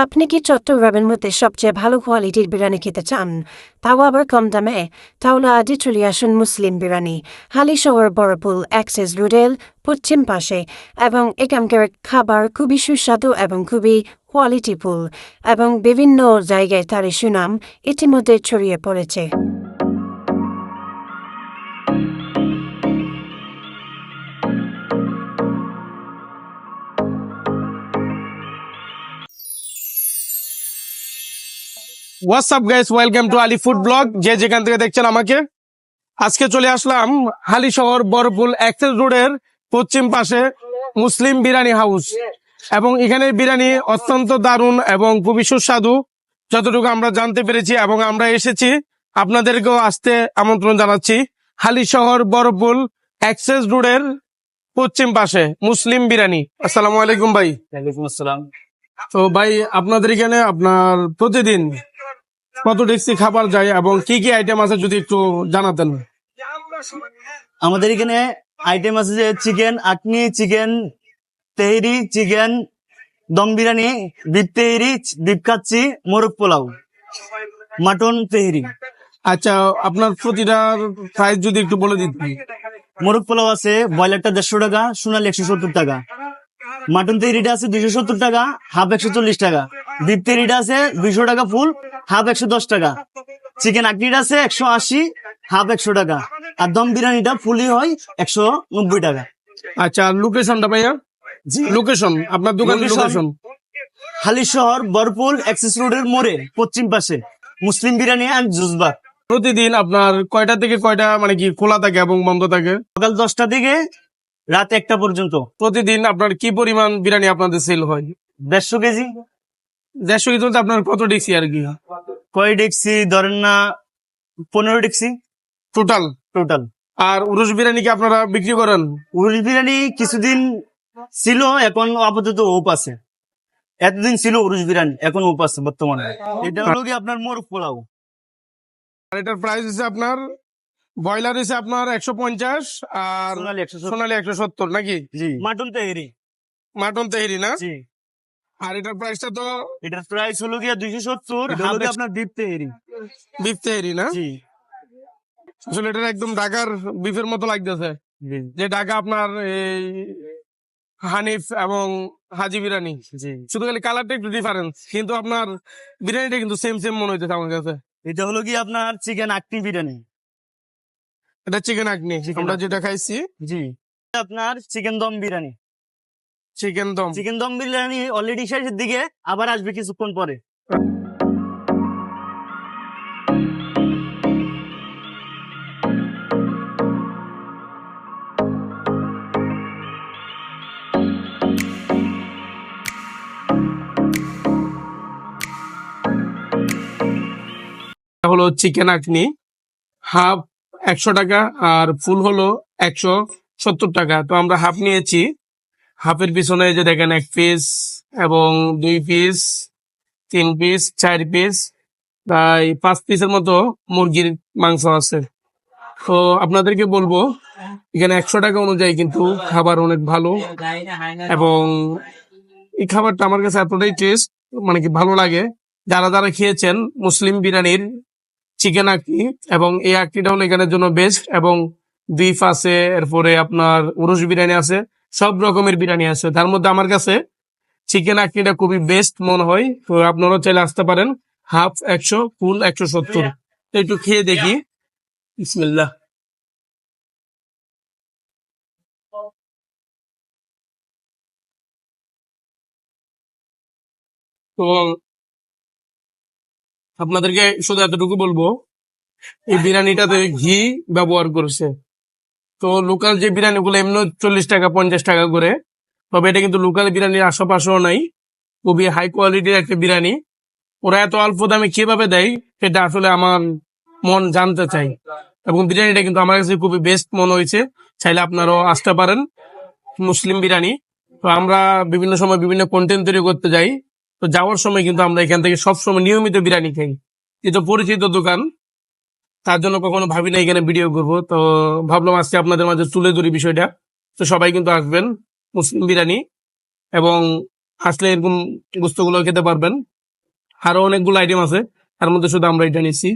আপনি কি চট্টগ্রামের মধ্যে সবচেয়ে ভালো কোয়ালিটির বিরিয়ানি খেতে চান? তাও আবার কম দামে? তাহলে আজই চলে আসুন মুসলিম বিরিয়ানি। হালিশহর বরপুল অ্যাক্সেস রুডেল পশ্চিম পাশে। এবং এখানকার খাবার খুবই সুস্বাদু এবং খুবই কোয়ালিটিফুল এবং বিভিন্ন জায়গায় তার সুনাম ইতিমধ্যে ছড়িয়ে পড়েছে। WhatsApp guys welcome to Ali food blog যে যেখান থেকে দেখছেন আমাকে। আজকে চলে আসলাম হালি শহর বরপুল অ্যাক্সেস রোডের পশ্চিম পাশে মুসলিম বিরিয়ানি হাউস। এবং এখানে বিরিয়ানি অত্যন্ত দারুণ এবং খুবই সুস্বাদু যতটুকু আমরা জানতে পেরেছি এবং আমরা এসেছি আপনাদেরকেও আসতে আমন্ত্রণ জানাচ্ছি হালি শহর বরপুল অ্যাক্সেস রোডের পশ্চিম পাশে মুসলিম বিরিয়ানি। আসসালামু আলাইকুম ভাই। ওয়ালাইকুম আসসালাম। তো ভাই আপনাদের এখানে আপনার প্রতিদিন কত ডেক্সি খাবার যায় এবং কি কি আইটেম আছে যদি একটু জানাতেন? আমাদের এখানে আইটেম আছে যে chicken akhni chicken tehari chicken dum biryani beef tehari beef kacchi morog polao mutton tehari. আচ্ছা আপনার প্রতিটার প্রাইস যদি একটু বলে দিতেন। মোরগ পোলাও আছে ব্রয়লারটা দেড়শো টাকা সোনালি একশো সত্তর টাকা। মাটন তেহরিটা আছে দুইশো সত্তর টাকা হাফ একশো চল্লিশ টাকা। বিপ তেহরিটা আছে দুইশো টাকা ফুল হাফ একশো দশ টাকা। চিকেন আকনিটা আছে একশো আশি হাফ একশো টাকা। আর দম বিরিয়ানিটা ফুলই হয় একশো নব্বই টাকা। আচ্ছা লোকেশনটা ভাইয়া? লোকেশন আপনার দোকানের লোকেশন হালি শহর বরপুল অ্যাক্সেস রোডের মোড়ে পশ্চিম পাশে মুসলিম বিরিয়ানি অ্যান্ড জুসবার প্রতিদিন আপনার কয়টা থেকে কয়টা মানে কি খোলা থাকে এবং বন্ধ থাকে? সকাল দশটা থেকে রাত একটা পর্যন্ত। প্রতিদিন আপনার কি পরিমাণ বিরিয়ানি আপনাদের সেল হয়? দেড়শো কেজি। দেড়শো কেজি বলতে আপনার কত ডেক্সি আর কি? কয় ডেক্সি? ধরেন না পনেরো ডেক্সি। টোটাল টোটাল আর উরুস বিরিয়ানি কি আপনারা বিক্রি করেন? উরুল বিরিয়ানি কিছুদিন ছিল এখন আপাতত ওপ আছে। এতদিন ছিল উরুজ বিরিয়ানি এখন ওপ আছে বর্তমানে। এটা হলো কি আপনার মোরগ পোলাও। আর এটার প্রাইস হচ্ছে আপনার ব্রয়লার হচ্ছে আপনার একশো পঞ্চাশ আর সোনালি। একশো সত্তর নাকি? জি। মাটন তেহরি। মাটন তেহরি না? জি। আর এটার প্রাইসটা তো এটার প্রাইস হলো গিয়া দুইশো সত্তর আপনার দ্বীপ তেহরি বিফ তেহরি না? জি। আসলে এটা একদম ঢাকার বিফের মতো লাগতেছে। যে ঢাকা আপনার এই হানিফ এবং হাজি বিরিয়ানি। শুধু খালি কালারটা একটু ডিফারেন্স কিন্তু আপনার বিরিয়ানিটা কিন্তু সেম সেম মনে হইতেছে আমার কাছে। এটা হলো কি আপনার চিকেন আকনি বিরিয়ানি। এটা চিকেন Chicken আমরা যেটা খাইছি। জি। আপনার চিকেন দম বিরিয়ানি। চিকেন দম চিকেন দম বিরিয়ানি অলরেডি শেষের দিকে আবার আসবে কিছুক্ষণ পরে। হলো চিকেন আকনি হাফ একশো টাকা আর ফুল হলো একশো সত্তর টাকা। তো আমরা হাফ নিয়েছি। হাফের পিছনে যে দেখেন এক পিস এবং দুই পিস তিন পিস চার পিস প্রায় পাঁচ পিসের মতো মুরগির মাংস আছে। তো আপনাদেরকে বলব, এখানে একশো টাকা অনুযায়ী কিন্তু খাবার অনেক ভালো এবং এই খাবারটা আমার কাছে এতটাই টেস্ট মানে কি ভালো লাগে। যারা যারা খেয়েছেন মুসলিম বিরিয়ানির চিকেন আকনি এবং এই আকনিটা হলো এখানের জন্য বেস্ট এবং বিফ আছে এরপরে আপনার উরুস বিরিয়ানি আছে। সব রকমের বিরিয়ানি আছে। তার মধ্যে আমার কাছে চিকেন আকনিটা খুবই বেস্ট মনে হয়। তো চাইলে আসতে পারেন। হাফ একশো ফুল একশো সত্তর। একটু খেয়ে দেখি। বিসমিল্লাহ। তো আপনাদেরকে শুধু এতটুকু বলব, এই বিরিয়ানিটাতে ঘি ব্যবহার করেছে। তো লোকাল যে বিরিয়ানি গুলো এমনি চল্লিশ টাকা, পঞ্চাশ টাকা করে, তবে এটা কিন্তু লোকাল বিরিয়ানির আশেপাশেও নাই। খুবই হাই কোয়ালিটির একটা বিরিয়ানি। ওরা এত অল্প দামে কীভাবে দেয়, সেটা আসলে আমার মন জানতে চাই। এবং বিরিয়ানিটা কিন্তু আমার কাছে খুবই বেস্ট মনে হয়েছে। চাইলে আপনারাও আসতে পারেন, মুসলিম বিরিয়ানি। তো আমরা বিভিন্ন সময় বিভিন্ন কন্টেন্ট তৈরি করতে যাই। তো যাওয়ার সময় কিন্তু আমরা এখান থেকে সবসময় নিয়মিত বিরিয়ানি খাই। যেহেতু পরিচিত দোকান। তার জন্য কখনো ভাবি না এখানে ভিডিও করব। তো ভাবলাম আজকে আপনাদের মাঝে তুলে ধরি বিষয়টা। তো সবাই কিন্তু আসবেন, মুসলিম বিরিয়ানি এবং আসলে এরকম গুস্তগুলো খেতে পারবেন। আরও অনেকগুলো আইটেম আছে, তার মধ্যে শুধু আমরা এটা নিচ্ছি।